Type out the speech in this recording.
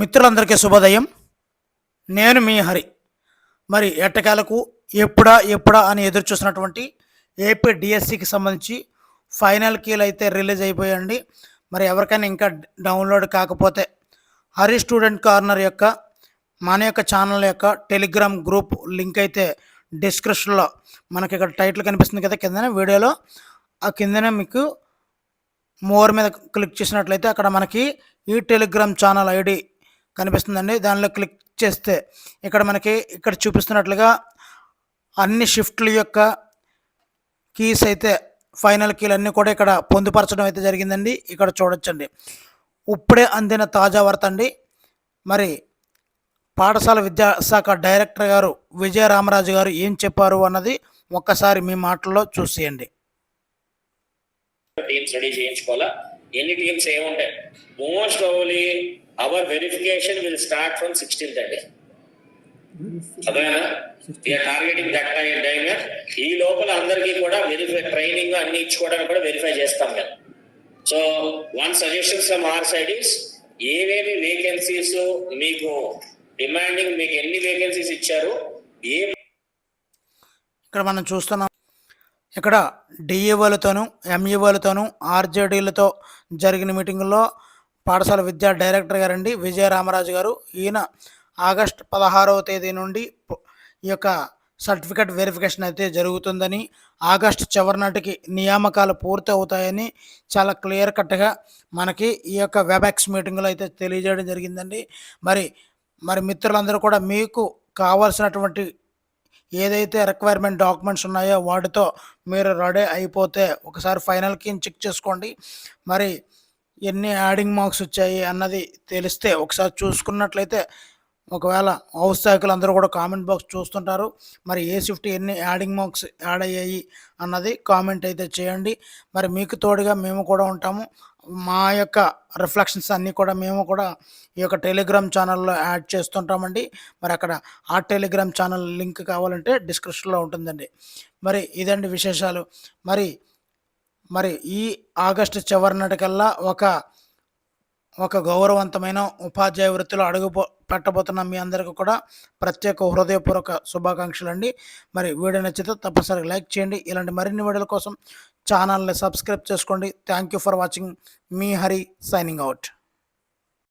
మిత్రులందరికీ శుభోదయం. నేను మీ హరి. మరి ఎట్టకేలకు ఎప్పుడా ఎప్పుడా అని ఎదురు చూసినటువంటి ఏపీ డిఎస్సికి సంబంధించి ఫైనల్ కీలు అయితే రిలీజ్ అయిపోయండి మరి ఎవరికైనా ఇంకా డౌన్లోడ్ కాకపోతే హరి స్టూడెంట్ కార్నర్ యొక్క మన యొక్క ఛానల్ యొక్క టెలిగ్రామ్ గ్రూప్ లింక్ అయితే డిస్క్రిప్షన్లో మనకి ఇక్కడ టైటిల్ కనిపిస్తుంది కదా కిందనే వీడియోలో. ఆ కిందనే మీకు మోర్ మీద క్లిక్ చేసినట్లయితే అక్కడ మనకి ఈ టెలిగ్రామ్ ఛానల్ ఐడి కనిపిస్తుందండి. దానిలో క్లిక్ చేస్తే ఇక్కడ మనకి ఇక్కడ చూపిస్తున్నట్లుగా అన్ని షిఫ్ట్ల యొక్క కీస్ అయితే ఫైనల్ కీలు అన్నీ కూడా ఇక్కడ పొందుపరచడం అయితే జరిగిందండి. ఇక్కడ చూడొచ్చండి. ఇప్పుడే అందిన తాజా వార్త అండి. మరి పాఠశాల విద్యాశాఖ డైరెక్టర్ గారు విజయ రామరాజు గారు ఏం చెప్పారు అన్నది ఒక్కసారి మీ మాటల్లో చూసేయండి. టీమ్స్ రెడీ చేయించుకోవాలా? ఎన్ని టీమ్స్ ఏముంటాయి? Most only our verification will start from sixteenth అండి అదేనా? టార్గెటింగ్ దట్ టైమ్ ఈ లోపల అందరికీ కూడా వెరిఫై ట్రైనింగ్ అన్ని ఇచ్చుకోవడానికి కూడా వెరిఫై చేస్తాం మేము. So one suggestions from our side is ఏవేవి వేకెన్సీస్ మీకు డిమాండింగ్ మీకు ఎన్ని వేకెన్సీస్ ఇచ్చారు ఏ ఇక్కడ మనం చూస్తున్నాం ఇక్కడ డిఈఓలతోనూ ఎంఈఓలతోనూ ఆర్జేడీలతో జరిగిన మీటింగుల్లో పాఠశాల విద్యా డైరెక్టర్ గారండి విజయ రామరాజు గారు. ఈయన ఆగస్ట్ పదహారవ తేదీ నుండి ఈ యొక్క సర్టిఫికెట్ వెరిఫికేషన్ అయితే జరుగుతుందని ఆగస్ట్ చివరి నాటికి నియామకాలు పూర్తి అవుతాయని చాలా క్లియర్ కట్గా మనకి ఈ యొక్క వెబ్యాక్స్ మీటింగ్లో అయితే తెలియజేయడం జరిగిందండి. మరి మరి మిత్రులందరూ కూడా మీకు కావాల్సినటువంటి ఏదైతే రిక్వైర్మెంట్ డాక్యుమెంట్స్ ఉన్నాయో వాటితో మీరు రెడీ అయిపోతే ఒకసారి ఫైనల్కి చెక్ చేసుకోండి. మరి ఎన్ని యాడింగ్ మార్క్స్ వచ్చాయి అన్నది తెలిస్తే ఒకసారి చూసుకున్నట్లయితే ఒకవేళ హౌస్ శాఖలు అందరూ కూడా కామెంట్ బాక్స్ చూస్తుంటారు. మరి ఏ షిఫ్ట్ ఎన్ని యాడింగ్ మార్క్స్ యాడ్ అయ్యాయి అన్నది కామెంట్ అయితే చేయండి. మరి మీకు తోడుగా మేము కూడా ఉంటాము. మా యొక్క రిఫ్లెక్షన్స్ అన్నీ కూడా మేము కూడా ఈ యొక్క టెలిగ్రామ్ ఛానల్లో యాడ్ చేస్తుంటామండి. మరి అక్కడ ఆ టెలిగ్రామ్ ఛానల్ లింక్ కావాలంటే డిస్క్రిప్షన్లో ఉంటుందండి. మరి ఇదండి విశేషాలు. మరి మరి ఈ ఆగస్టు చివరి నాటికల్లా ఒక ఒక గౌరవవంతమైన ఉపాధ్యాయ వృత్తిలో అడుగు పెట్టబోతున్న మీ అందరికీ కూడా ప్రత్యేక హృదయపూర్వక శుభాకాంక్షలు అండి మరి వీడియో నచ్చితే తప్పనిసరిగా లైక్ చేయండి. ఇలాంటి మరిన్ని వీడియోల కోసం ఛానల్ని సబ్స్క్రైబ్ చేసుకోండి. Thank you for watching. Me Hari signing out.